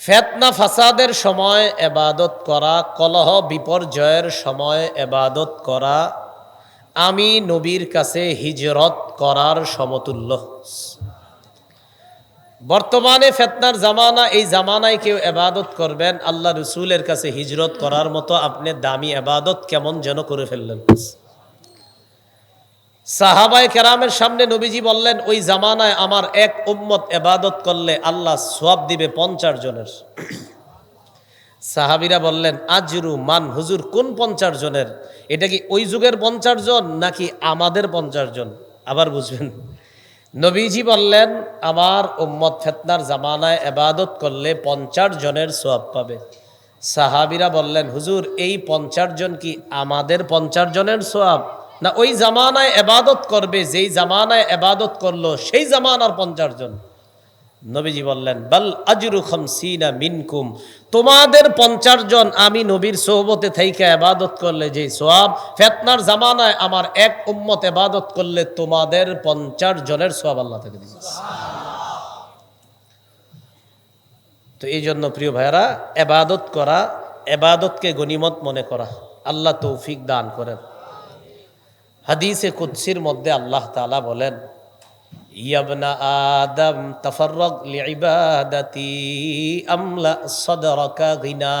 ফেতনা ফাসাদের সময় এবাদত করা, কলহ বিপর্যয়ের সময় এবাদত করা, আমি নবীর কাছে হিজরত করার সমতুল্য। বর্তমানে ফেতনার জামানা, এই জামানায় কেউ এবাদত করবেন, আল্লাহ রসুলের কাছে হিজরত করার মতো আপনি দামি এবাদত কেমন যেন করে ফেললেন। সাহাবাই কেরামের সামনে নবীজি বললেন, ওই জামানায় আমার এক উম্মত এবাদত করলে আল্লাহ সোয়াব দিবে পঞ্চাশ জনের। সাহাবিরা বললেন, আজরু মান, হুজুর কোন পঞ্চাশ জনের? এটা কি ওই যুগের পঞ্চাশ জন নাকি আমাদের পঞ্চাশ জন? আবার বুঝবেন। নবীজি বললেন, আমার উম্মত ফেতনার জামানায় এবাদত করলে পঞ্চাশ জনের সোয়াব পাবে। সাহাবিরা বললেন, হুজুর, এই পঞ্চাশ জন কি আমাদের পঞ্চাশ জনের সোয়াব না, ওই জামানায় এবাদত করবে, যেই জামানায় এবাদত করল, সেই জামানার পঞ্চাশ জন। নবীজি বললেন, বাল আজরু খামসিনা মিনকুম। তোমাদের পঞ্চাশ জন আমি নবীর সোহবতে থাইকে এবাদত করলে যে সোয়াব ফেতনার জামানায় আমার এক উম্মত এবাদত করলে, তোমাদের পঞ্চাশ জনের সোয়াব আল্লাহ থেকে দিবে। তো এই জন্য প্রিয় ভাইরা এবাদত করা, এবাদতকে গনিমত মনে করা, আল্লাহ তৌফিক দান করেন। হাদিসে কুৎসির মধ্যে আল্লাহ তাআলা বলেন, ইয়াবনা আদম আমলা সাদরাকা গিনা।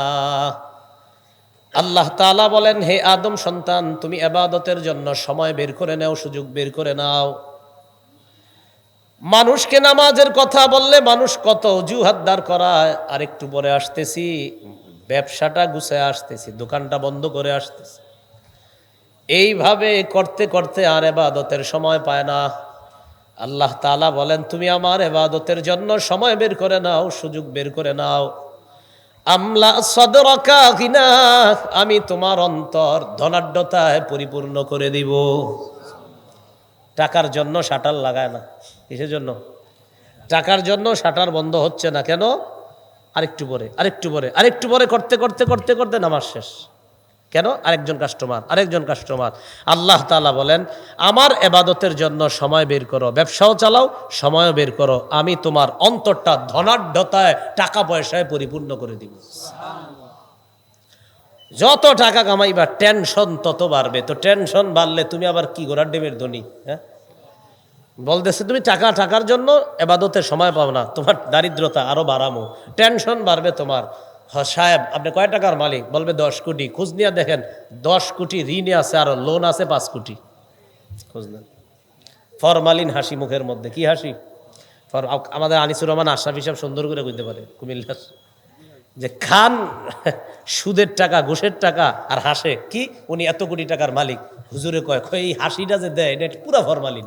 আল্লাহ তাআলা বলেন, হে আদম সন্তান, তুমি এবাদতের জন্য সময় বের করে নাও, সুযোগ বের করে নাও। মানুষকে নামাজের কথা বললে মানুষ কত অজুহাত দাঁড় করায় আর একটু পরে আসতেছি, ব্যবসাটা গুছায় আসতেছি, দোকানটা বন্ধ করে আসতেছি। এইভাবে করতে করতে আর এবাদতের সময় পায় না। আল্লাহ তালা বলেন, তুমি আমার এবাদতের জন্য সময় বের করে নাও, সুযোগ বের করে নাও। আমলা সদরকা কিনা আমি তোমার অন্তর ধনাঢ্যতায় পরিপূর্ণ করে দিব। টাকার জন্য শাটার লাগায় না। কিসের জন্য? টাকার জন্য শাটার বন্ধ হচ্ছে না। কেন? আরেকটু পরে আরেকটু পরে আরেকটু পরে করতে করতে করতে করতে নামাজ শেষ। কেন? আরেকজন কাস্টমার আরেকজন কাস্টমার আল্লাহ তাআলা বলেন, আমার এবাদতের জন্য সময় বের করো, ব্যবসাও চালাও, সময়ও বের করো। আমি তোমার অন্তরটা ধনাঢ্যতায়, টাকা পয়সায় পরিপূর্ণ করে দিব। যত টাকা কামাইবা টেনশন তত বাড়বে। তো টেনশন বাড়লে তুমি আবার কি গোড়ার ডেমের ধনী হ্যাঁ? বলতেছে, তুমি টাকা টাকার জন্য এবাদতের সময় পাও না, তোমার দারিদ্রতা আরও বাড়ামো। টেনশন বাড়বে তোমার। হ সাহেব, আপনি কয় টাকার মালিক? বলবে দশ কোটি। খোঁজ নিয়ে দেখেন, দশ কোটি ঋণে আছে আর লোন আছে পাঁচ কোটি। খোঁজ নেন। ফরমালিন হাসি মুখের মধ্যে। কি হাসি? ফর আমাদের আনিসুর রহমান আশরাফ হিসাব সুন্দর করে কইতে পারে, কুমিল্লার। যে খান সুদের টাকা, ঘুষের টাকা আর হাসে। কি? উনি এত কোটি টাকার মালিক। হুজুরে কয় কয়, এই হাসিটা যে দেয়, এটা পুরা ফরমালিন।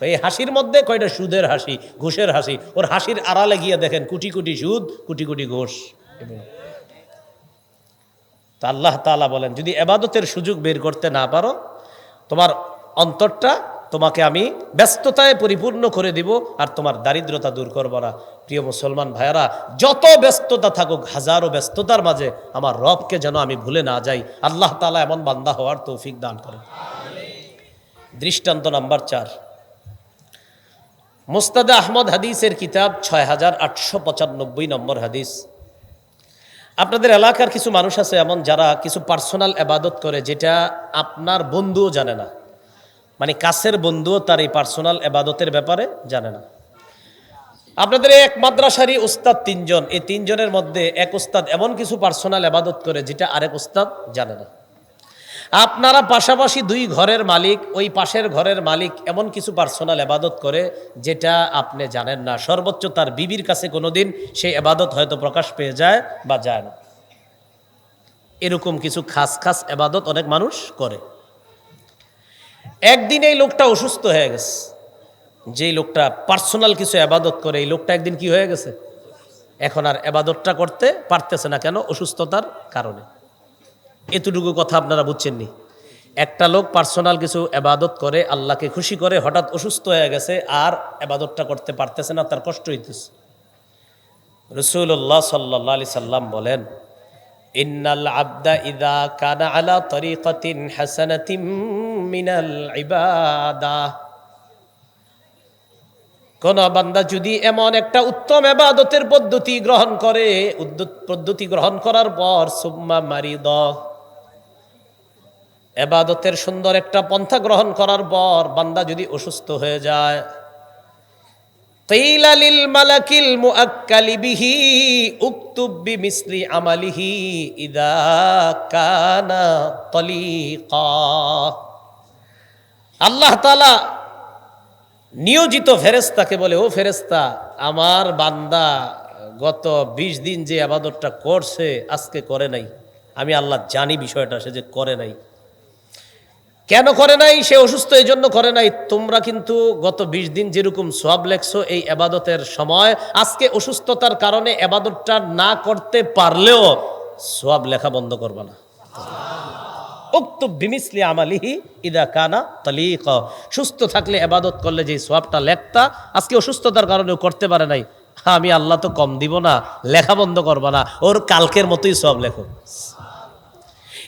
এই হাসির মধ্যে কয়টা সুদের হাসি, ঘুষের হাসি? ওর হাসির আড়ালে গিয়ে দেখেন, কোটি কোটি সুদ, কোটি কোটি ঘোষ। তো আল্লাহ তালা বলেন, যদি এবাদতের সুযোগ বের করতে না পারো, তোমার অন্তরটা তোমাকে আমি ব্যস্ততায় পরিপূর্ণ করে দিব আর তোমার দারিদ্রতা দূর করব না। প্রিয় মুসলমান ভাইয়ারা, যত ব্যস্ততা থাকুক, হাজারো ব্যস্ততার মাঝে আমার রবকে যেন আমি ভুলে না যাই। আল্লাহ তালা এমন বান্দা হওয়ার তৌফিক দান করেন। দৃষ্টান্ত নাম্বার চার। মুস্তাদা আহমদ হাদিসের কিতাব ছয় হাজার আটশো পঁচানব্বই নম্বর হাদিস। আপনাদের এলাকার কিছু মানুষ আছে এমন যারা কিছু পার্সোনাল আবাদত করে যেটা আপনার বন্ধুও জানে না। মানে কাছের বন্ধুও তার এই পার্সোনাল আবাদতের ব্যাপারে জানে না। আপনাদের এক মাদ্রাসারই উস্তাদ তিনজন, এই তিনজনের মধ্যে এক উস্তাদ এমন কিছু পার্সোনাল আবাদত করে যেটা আরেক উস্তাদ জানে না। আপনারা পাশাপাশি দুই ঘরের মালিক, ওই পাশের ঘরের মালিক এমন কিছু পার্সোনাল এবাদত করে যেটা আপনি জানেন না। সর্বোচ্চ তার বিবির কাছে কোনোদিন সেই এবাদত হয়তো প্রকাশ পেয়ে যায় বা যায় না। এরকম কিছু খাস খাস এবাদত অনেক মানুষ করে। একদিন এই লোকটা অসুস্থ হয়ে গেছে। যেই লোকটা পার্সোনাল কিছু এবাদত করে, এই লোকটা একদিন কি হয়ে গেছে? এখন আর এবাদতটা করতে পারতেছে না কেন অসুস্থতার কারণে। এতটুকু কথা আপনারা বুঝছেননি। একটা লোক পার্সোনাল কিছু এবাদত করে, আল্লাহকে খুশি করে, হঠাৎ অসুস্থ হয়ে গেছে আর এবাদতটা করতে পারতেছে না, তার কষ্ট হইতেছে। রসুল্লাহ সাল্লাহ আলি সাল্লাম বলেন, ইন্নাল আবদা ইদা কানা আলা তরিকতিন হাসানাতিম মিনাল ইবাদা। কোন বান্দা যদি এমন একটা উত্তম এবাদতের পদ্ধতি গ্রহণ করে পদ্ধতি গ্রহণ করার পর, সুম্মা মারি দ এবাদতের সুন্দর একটা পন্থা গ্রহণ করার পর বান্দা যদি অসুস্থ হয়ে যায় মালাকিল আমালিহি ইদা কানা আল্লাহ নিয়োজিত ফেরেস্তাকে বলে, ও ফেরেস্তা আমার বান্দা গত ২০ দিন যে আবাদতটা করছে, আজকে করে নাই। আমি আল্লাহ জানি বিষয়টা, সে যে করে নাই। কেন করে নাই? সে অসুস্থ এই জন্য করে নাই। তোমরা কিন্তু গত ২০ দিন যেরকম সোয়াব লেখছো এই এবাদতের সময়, আজকে অসুস্থতার কারণে এবাদতটা না করতে পারলেও সব লেখা বন্ধ করবা না। উক্তুব বিমিসলি আমালিহি ইদা কানা তালিক। সুস্থ থাকলে এবাদত করলে যে সোয়াবটা লেখতা, আজকে অসুস্থতার কারণে করতে পারে নাই। আমি আল্লাহ তো কম দিব না, লেখা বন্ধ করবা না। ওর কালকের মতোই সব লেখো।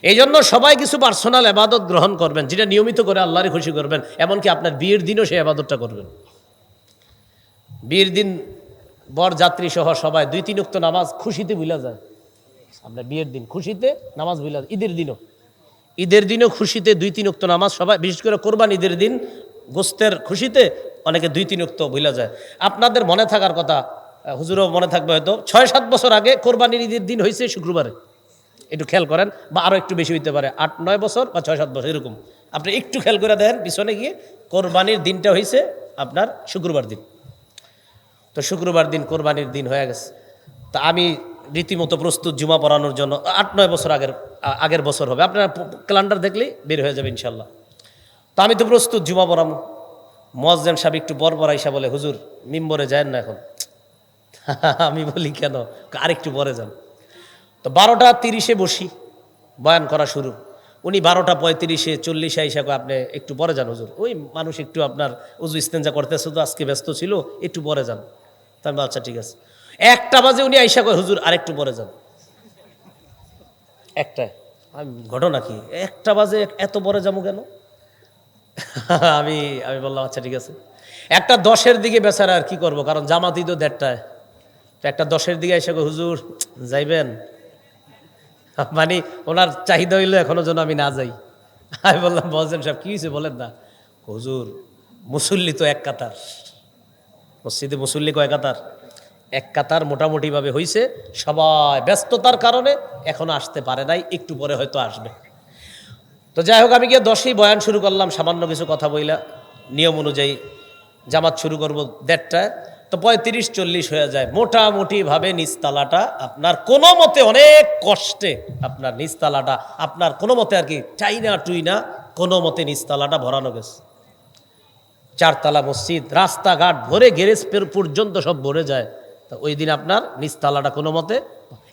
এই জন্য সবাই কিছু পার্সোনাল এবাদত গ্রহণ করবেন, যেটা নিয়মিত করে আল্লাহরে খুশি করবেন, এমনকি আপনার বিয়ের দিনও সেই আবাদতটা করবেন। বিয়ের দিন বর যাত্রী সহ সবাই দুই তিন উক্ত নামাজ খুশিতে ভুলা যায়। আপনার বিয়ের দিন খুশিতে নামাজ ভুলা যায়, ঈদের দিনও। ঈদের দিনও খুশিতে দুই তিন উক্ত নামাজ সবাই, বিশেষ করে কোরবান ঈদের দিন গোস্তের খুশিতে অনেকে দুই তিন উক্ত ভুলা যায়। আপনাদের মনে থাকার কথা হুজুরও মনে থাকবে হয়তো, ছয় সাত বছর আগে কোরবানির ঈদের দিন হয়েছে শুক্রবারে। একটু খেয়াল করেন, বা আরও একটু বেশি হইতে পারে, আট, নয় বছর বা ছয়, সাত বছর, এরকম। আপনি একটু খেয়াল করে দেন পিছনে গিয়ে কোরবানির দিনটা হয়েছে আপনার শুক্রবার দিন। তো শুক্রবার দিন কোরবানির দিন হয়ে গেছে। তা আমি রীতিমতো প্রস্তুত জুমা পড়ানোর জন্য, আট, নয় বছর আগের আগের বছর হবে। আপনারা ক্যালেন্ডার দেখলেই বের হয়ে যাবে ইনশাল্লাহ তো আমি তো প্রস্তুত জুমা পড়ামো মজদেন সাহেব একটু বর বর আইসা বলে, হুজুর, মিম্বরে যায় না এখন। আমি বলি, কেন? আরেকটু পরে যান। তো বারোটা তিরিশে বসি বয়ান করা শুরু। উনি বারোটা পঁয়ত্রিশে চল্লিশে কয়, আপনি একটু পরে যান হুজুর। ওই মানুষ একটু আপনার উজু ইস্তেঞ্জা করতেছে তো আজকে ব্যস্ত ছিল একটু পরে যান। তা আমি আচ্ছা ঠিক আছে। একটা বাজে উনি আইসা কয় হুজুর আরেকটু পরে যান। একটায় আমি ঘটনা কি? একটা বাজে এত পরে যাব কেন? আমি আমি বললাম আচ্ছা ঠিক আছে। একটা দশের দিকে বেচারা আর কি করব কারণ জামাতি তো দেড়টায়। তো একটা দশের দিকে এসে হুজুর যাইবেন? মানে ওনার চাহিদা হইল এখনও যেন আমি না যাই। আমি বললাম, বলছেন সাহেব, কি হয়েছে বলেন না? হুজুর, মুসল্লি তো এক কাতার। মসজিদে মুসল্লি কয় কাতার? এক কাতার মোটামুটিভাবে হইছে, সবাই ব্যস্ততার কারণে এখনও আসতে পারে নাই, একটু পরে হয়তো আসবে। তো যাই হোক, আমি গিয়ে দশেই বয়ান শুরু করলাম, সামান্য কিছু কথা বইলা, নিয়ম অনুযায়ী জামাত শুরু করব দেড়টায়। তো পঁয়ত্রিশ, চল্লিশ হয়ে যায়। মোটামুটিভাবে নিচতলাটা আপনার কোনো মতে অনেক কষ্টে আপনার নিচতলাটা আপনার কোনো মতে আর কি চাইনা টুইনা, কোনো মতে নিচতলাটা ভরানো গেছে। চারতলা মসজিদ, রাস্তাঘাট ভরে গ্যারেজ পের- পর্যন্ত সব ভরে যায়। তা ওই দিন আপনার নিচতলাটা কোনো মতে,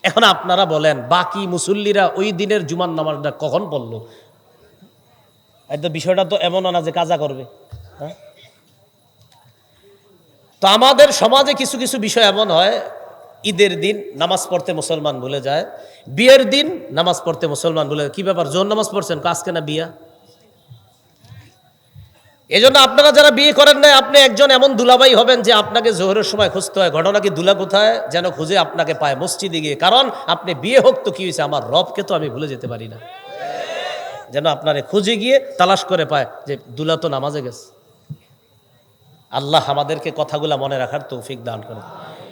এখন আপনারা বলেন, বাকি মুসল্লিরা ওই দিনের জুমার নামাজটা কখন পড়ল? এই তো বিষয়টা তো এমন না যে কাজা করবে। হ্যাঁ? তো আমাদের সমাজে কিছু কিছু বিষয় এমন হয়, ঈদের দিন নামাজ পড়তে মুসলমান ভুলে যায়, বিয়ের দিন নামাজ পড়তে মুসলমান ভুলে যায়। কি ব্যাপার? জোর নামাজ পড়ছেন? কাজকে না বিয়া? এই জন্য আপনারা যারা বিয়ে করেন না আপনি একজন এমন দুলাবাই হবেন যে আপনাকে জোহরের সময় খুঁজতে হয়। ঘটনা কি দুলা কোথায়? যেন খুঁজে আপনাকে পায় মসজিদে গিয়ে। কারণ আপনি বিয়ে হোক তো কি হয়েছে? আমার রবকে তো আমি ভুলে যেতে পারি না। যেন আপনারে খুঁজে গিয়ে তালাশ করে পায় যে দুলা তো নামাজে গেছে। আল্লাহ আমাদেরকে কথাগুলা মনে রাখার তৌফিক দান করে